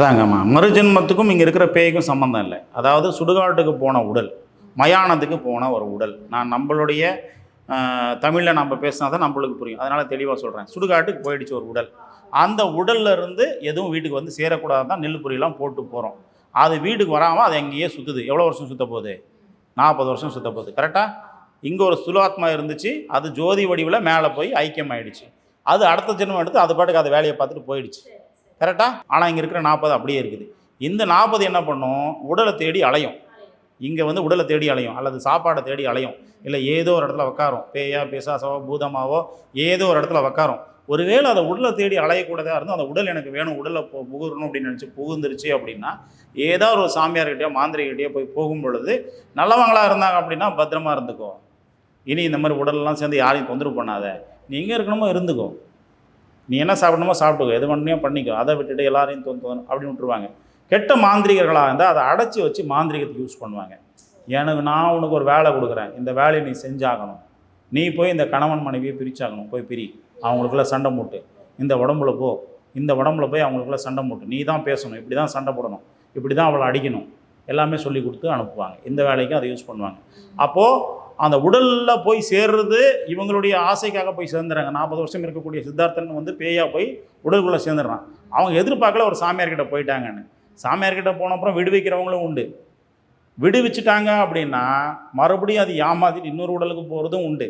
அதாங்கம்மா மறுஜென்மத்துக்கும் இங்கே இருக்கிற பேய்க்கும் சம்மந்தம் இல்லை. அதாவது சுடுகாட்டுக்கு போன உடல் மயானத்துக்கு போன ஒரு உடல். நான் நம்மளுடைய தமிழில் நம்ம பேசினா தான் நம்மளுக்கு புரியும். அதனால் தெளிவாக சொல்கிறேன் சுடுகாட்டுக்கு போயிடுச்சு ஒரு உடல். அந்த உடல்ல இருந்து எதுவும் வீட்டுக்கு வந்து சேரக்கூடாது தான் நெல் பொரியெல்லாம் போட்டு போகிறோம் அது வீட்டுக்கு வராமல் அது எங்கேயே சுற்றுது எவ்வளோ வருஷம் சுத்த போகுது? நாற்பது வருஷம் சுத்த போகுது. கரெக்டாக இங்கே ஒரு சுலாத்மா இருந்துச்சு. அது ஜோதி வடிவில் மேலே போய் ஐக்கியம் ஆயிடுச்சு அது அடுத்த ஜென்மம் எடுத்து அது பாட்டுக்கு அது வேலையை பார்த்துட்டு போயிடுச்சு. கரெக்டாக ஆனால் இங்கே இருக்கிற நாற்பது அப்படியே இருக்குது. இந்த நாற்பது என்ன பண்ணும்? உடலை தேடி அலையும். இங்கே வந்து உடலை தேடி அலையும். அல்லது சாப்பாடை தேடி அலையும். இல்லை ஏதோ ஒரு இடத்துல உக்காரும். பேயா பிசாசாவோ பூதமாவோ ஏதோ ஒரு இடத்துல உக்காரும். ஒருவேளை அதை உடலை தேடி அலையக்கூடாதா இருந்தால் அந்த உடல் எனக்கு வேணும் உடலை போ புகுறணும் அப்படின்னு நினச்சி புகுந்துருச்சு அப்படின்னா ஏதோ ஒரு சாமியார்கிட்டயோ மாந்திரிகிட்டயோ போய் போகும் பொழுது நல்லவங்களாக இருந்தாங்க அப்படின்னா பத்திரமா இருந்துக்கோ. இனி இந்த மாதிரி உடலெல்லாம் சேர்ந்து யாரையும் தொந்தரவு பண்ணாத. நீங்கள் இருக்கணுமோ இருந்துக்கோ. நீ என்ன சாப்பிடணுமோ சாப்பிட்டுக்கோ எது பண்ணணுமோ பண்ணிக்கோ அதை விட்டுட்டு எல்லாரையும் தொந்து அப்படின்னு விட்டுருவாங்க. கெட்ட மாந்திரிகர்களாக இருந்தால் அதை அடைச்சி வச்சு மாந்திரிகத்துக்கு யூஸ் பண்ணுவாங்க. எனக்கு நான் உனக்கு ஒரு வேலை கொடுக்குறேன். இந்த வேலையை நீ செஞ்சாகணும். நீ போய் இந்த கணவன் மனைவியை பிரிச்சாகணும். போய் பிரி. அவங்களுக்குள்ள சண்டை மூட்டு. இந்த உடம்புல போ. இந்த உடம்புல போய் அவங்களுக்குள்ள சண்டை மூட்டு. நீ தான் பேசணும். இப்படி தான் சண்டை போடணும். இப்படி தான் அவளை அடிக்கணும். எல்லாமே சொல்லி கொடுத்து அனுப்புவாங்க. இந்த வேலைக்கும் அதை யூஸ் பண்ணுவாங்க. அப்போது அந்த உடலில் போய் சேர்றது இவங்களுடைய ஆசைக்காக போய் சேர்ந்துறாங்க. நாற்பது வருஷம் இருக்கக்கூடிய சித்தார்த்தன் வந்து பேயாக போய் உடலுக்குள்ளே சேர்ந்துடுறான். அவங்க எதிர்பார்க்கல ஒரு சாமியார்கிட்ட போயிட்டாங்கன்னு. சாமியார்கிட்ட போன அப்புறம் விடுவிக்கிறவங்களும் உண்டு. விடுவிச்சிட்டாங்க அப்படின்னா மறுபடியும் அது ஏமாத்திட்டு இன்னொரு உடலுக்கு போகிறதும் உண்டு.